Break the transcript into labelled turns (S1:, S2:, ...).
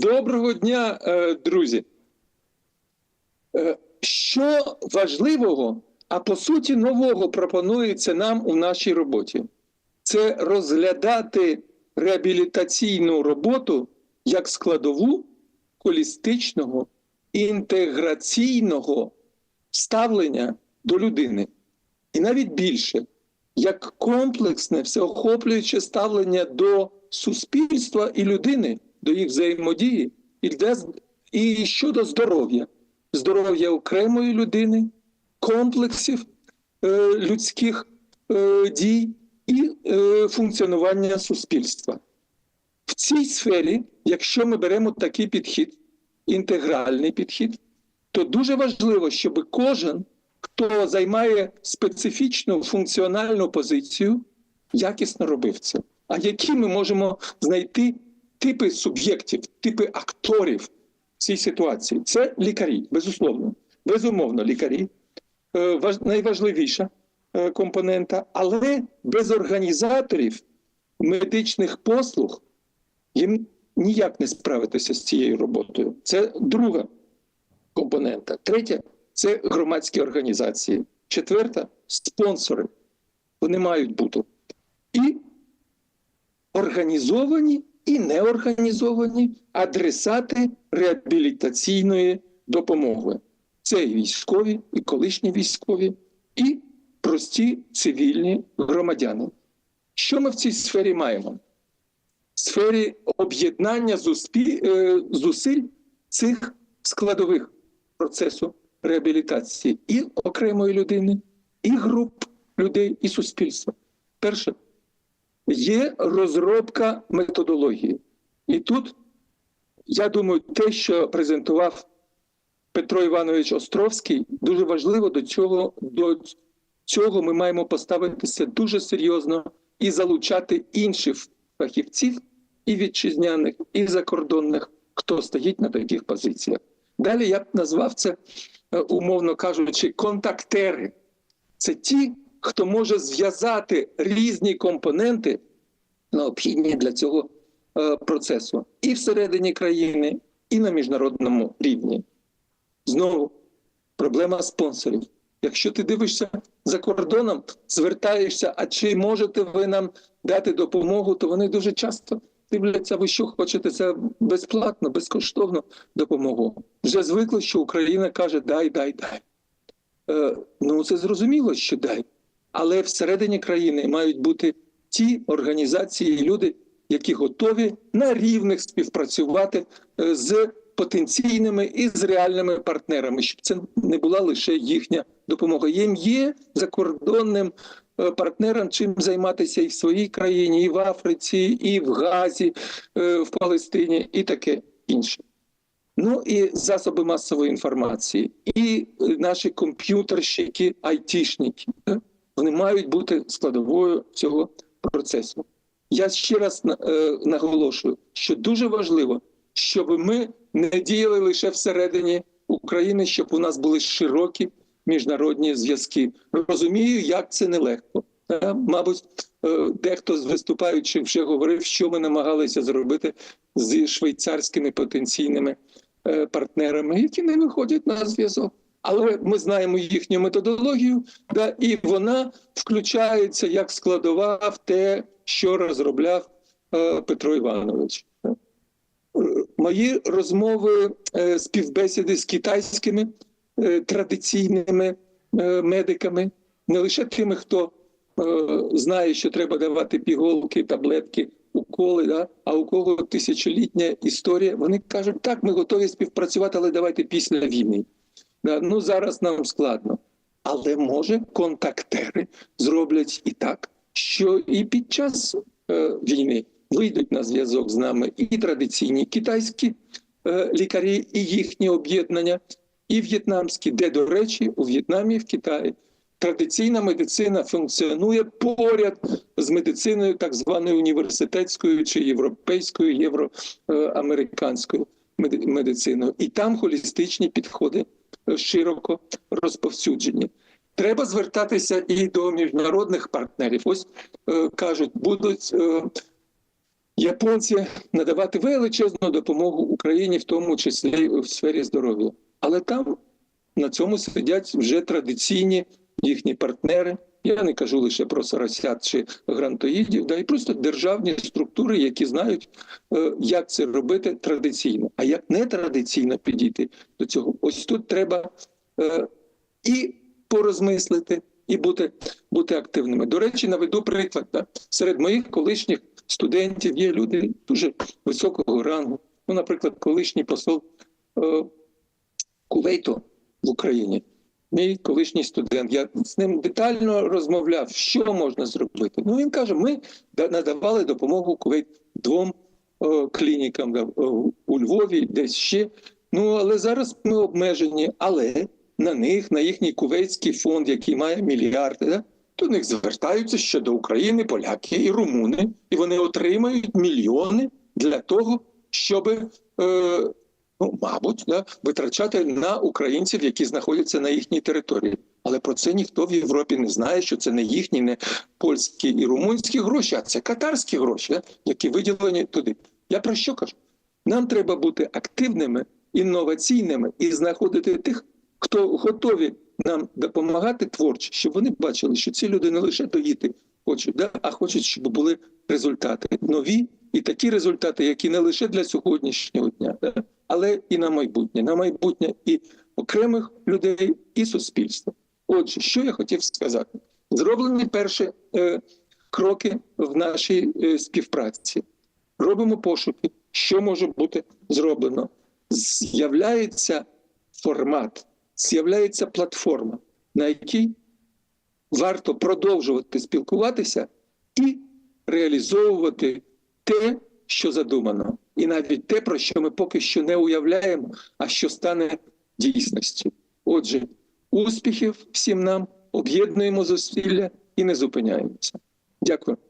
S1: Доброго дня, е, друзі. Е, Що важливого, а по суті нового пропонується нам у нашій роботі? Це розглядати реабілітаційну роботу як складову холістичного інтеграційного ставлення до людини. І навіть більше, як комплексне, всеохоплююче ставлення до суспільства і людини, до їх взаємодії, для, і щодо здоров'я, здоров'я окремої людини, комплексів е, людських е, дій і е, функціонування суспільства. В цій сфері, якщо ми беремо такий підхід, інтегральний підхід, то дуже важливо, щоб кожен, хто займає специфічну функціональну позицію, якісно робив це. А які ми можемо знайти типи суб'єктів, типи акторів цій ситуації? Це лікарі, безусловно, безумовно, лікарі. Е, найважливіша е, компонента, але без організаторів медичних послуг їм ніяк не справитися з цією роботою. Це друга компонента. Третя це громадські організації. Четверта спонсори. Вони мають бути. І організовані і неорганізовані адресати реабілітаційної допомоги. Це і військові, і колишні військові, і прості цивільні громадяни. Що ми в цій сфері маємо? В сфері об'єднання зуспі- е, зусиль цих складових процесу реабілітації і окремої людини, і груп людей, і суспільства. Перше, є розробка методології. І тут, я думаю, те, що презентував Петро Іванович Островський, дуже важливо до цього, до цього ми маємо поставитися дуже серйозно і залучати інших фахівців, і вітчизняних, і закордонних, хто стоїть на таких позиціях. Далі я б назвав це, е, умовно кажучи, контактери. Це ті, хто може зв'язати різні компоненти, необхідні для цього е, процесу, і всередині країни, і на міжнародному рівні. Знову проблема спонсорів. Якщо ти дивишся за кордоном, звертаєшся, а чи можете ви нам дати допомогу, то вони дуже часто дивляться, ви що хочете це безплатно, безкоштовно допомогу. Вже звикли, що Україна каже дай, дай, дай. Е, ну це зрозуміло, що дай. Але всередині країни мають бути ті організації і люди, які готові на рівних співпрацювати е, з потенційними і з реальними партнерами, щоб це не була лише їхня допомога. Їм є закордонним е, партнерам чим займатися і в своїй країні, і в Африці, і в Газі, е, в Палестині, і таке інше. Ну і засоби масової інформації, і наші комп'ютерщики, айтішники. Вони мають бути складовою цього процесу. Я ще раз е, наголошую, що дуже важливо, щоб ми не діяли лише всередині України, щоб у нас були широкі міжнародні зв'язки. Розумію, як це нелегко. Е, Мабуть, е, дехто з виступаючих вже говорив, що ми намагалися зробити з швейцарськими потенційними партнерами, які не виходять на зв'язок. Але ми знаємо їхню методологію, да, і вона включається як складова в те, що розробляв е, Петро Іванович. Е, Мої розмови, е, співбесіди з китайськими е, традиційними е, медиками, не лише тими, хто е, знає, що треба давати піголки, таблетки, уколи, да? а у кого тисячолітня історія, вони кажуть, так, ми готові співпрацювати, але давайте після війни. Ну зараз нам складно. Але може контактери зроблять і так, що і під час е, війни вийдуть на зв'язок з нами і традиційні китайські е, лікарі, і їхні об'єднання, і в'єтнамські, де, до речі, у В'єтнамі і в Китаї традиційна медицина функціонує поряд з медициною, так званою університетською чи європейською, євроамериканською меди- медициною. І там холістичні підходи е, широко розповсюджені. Треба звертатися і до міжнародних партнерів. Ось е, кажуть, будуть е, японці надавати величезну допомогу Україні, в тому числі в сфері здоров'я. Але там на цьому сидять вже традиційні їхні партнери. Я не кажу лише про соросят чи грантоїдів, да і просто державні структури, які знають, е, як це робити традиційно. А як не традиційно підійти до цього, ось тут треба е, і порозмислити, і бути, бути активними. До речі, наведу приклад. Да? Серед моїх колишніх студентів є люди дуже високого рангу. Ну, наприклад, колишній посол е, Кувейту в Україні. Мій колишній студент. Я з ним детально розмовляв, що можна зробити. Ну він каже: ми надавали допомогу Кувейт двом е, клінікам да, е, у Львові, десь ще. Ну але зараз ми обмежені. Але на них, на їхній кувейтський фонд, який має мільярди, да, до них звертаються ще до України поляки і румуни, і вони отримають мільйони для того, щоб. Е, ну, мабуть, да, витрачати на українців, які знаходяться на їхній території. Але про це ніхто в Європі не знає, що це не їхні, не польські і румунські гроші, а це катарські гроші, які виділені туди. Я про що кажу? Нам треба бути активними, інноваційними і знаходити тих, хто готові нам допомагати творчо, щоб вони бачили, що ці люди не лише доїти хочуть, да, а хочуть, щоб були результати нові і такі результати, які не лише для сьогоднішнього дня, але і на майбутнє, на майбутнє і окремих людей, і суспільства. Отже, що я хотів сказати, зроблені перші е, кроки в нашій е, співпраці. Робимо пошуки, що може бути зроблено. З'являється формат, з'являється платформа, на якій варто продовжувати спілкуватися і реалізовувати те, що задумано, і навіть те, про що ми поки що не уявляємо, а що стане дійсністю. Отже, успіхів всім нам, об'єднуємо зусилля і не зупиняємося. Дякую.